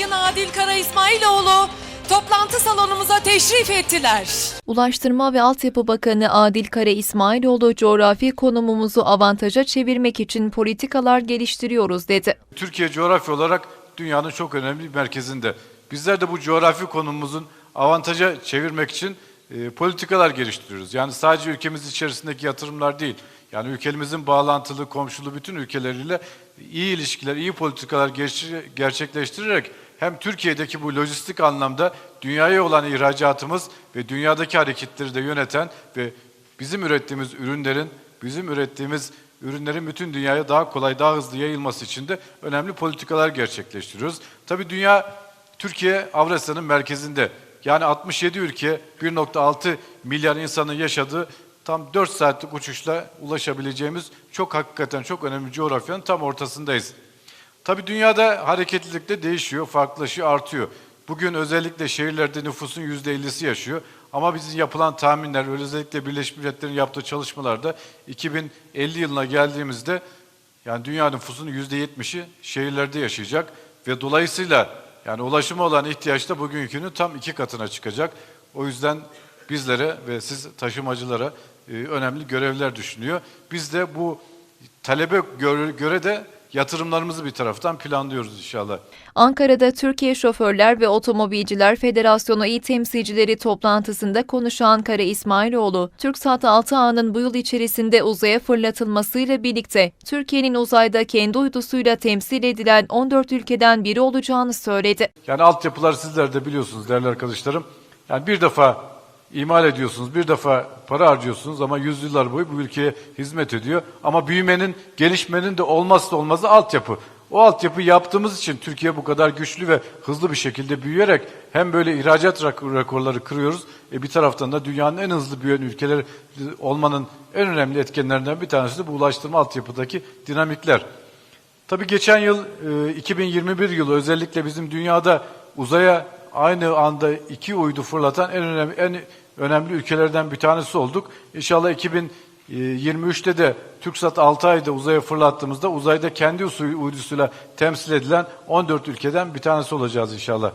Sayın Adil Kara İsmailoğlu toplantı salonumuza teşrif ettiler. Ulaştırma ve Altyapı Bakanı Adil Kara İsmailoğlu coğrafi konumumuzu avantaja çevirmek için politikalar geliştiriyoruz dedi. Türkiye coğrafya olarak dünyanın çok önemli bir merkezinde. Bizler de bu coğrafi konumumuzun avantaja çevirmek için e, politikalar geliştiriyoruz. Yani sadece ülkemiz içerisindeki yatırımlar değil. Yani ülkemizin bağlantılı, komşulu bütün ülkeleriyle iyi ilişkiler, iyi politikalar gerçekleştirerek hem Türkiye'deki bu lojistik anlamda dünyaya olan ihracatımız ve dünyadaki hareketleri de yöneten ve bizim ürettiğimiz ürünlerin, bizim ürettiğimiz ürünlerin bütün dünyaya daha kolay, daha hızlı yayılması için de önemli politikalar gerçekleştiriyoruz. Tabii dünya, Türkiye Avrasya'nın merkezinde. Yani 67 ülke, 1.6 milyar insanın yaşadığı tam 4 saatlik uçuşla ulaşabileceğimiz çok hakikaten çok önemli coğrafyanın tam ortasındayız. Tabii dünyada hareketlilik de değişiyor, farklılaşıyor, artıyor. Bugün özellikle şehirlerde nüfusun %50'si yaşıyor. Ama bizim yapılan tahminler, özellikle Birleşmiş Milletler'in yaptığı çalışmalarda 2050 yılına geldiğimizde yani dünya nüfusunun %70'i şehirlerde yaşayacak ve dolayısıyla yani ulaşıma olan ihtiyaç da bugünkünün tam iki katına çıkacak. O yüzden bizlere ve siz taşımacılara e, önemli görevler düşünüyor. Biz de bu talebe göre de yatırımlarımızı bir taraftan planlıyoruz inşallah. Ankara'da Türkiye Şoförler ve Otomobilciler Federasyonu İl Temsilcileri toplantısında konuşan Kara İsmailoğlu, TürkSat 6A'nın bu yıl içerisinde uzaya fırlatılmasıyla birlikte Türkiye'nin uzayda kendi uydusuyla temsil edilen 14 ülkeden biri olacağını söyledi. Yani altyapılar sizler de biliyorsunuz değerli arkadaşlarım. Yani bir defa imal ediyorsunuz, bir defa para harcıyorsunuz ama yüzyıllar boyu bu ülkeye hizmet ediyor. Ama büyümenin, gelişmenin de olmazsa olmazı altyapı. O altyapı yaptığımız için Türkiye bu kadar güçlü ve hızlı bir şekilde büyüyerek hem böyle ihracat rekorları kırıyoruz. E bir taraftan da dünyanın en hızlı büyüyen ülkeleri olmanın en önemli etkenlerinden bir tanesi de bu ulaştırma altyapıdaki dinamikler. Tabii geçen yıl e, 2021 yılı özellikle bizim dünyada uzaya aynı anda iki uydu fırlatan en önemli en önemli ülkelerden bir tanesi olduk. İnşallah 2023'te de TürkSat 6 ayda uzaya fırlattığımızda uzayda kendi usu- uydusuyla temsil edilen 14 ülkeden bir tanesi olacağız inşallah.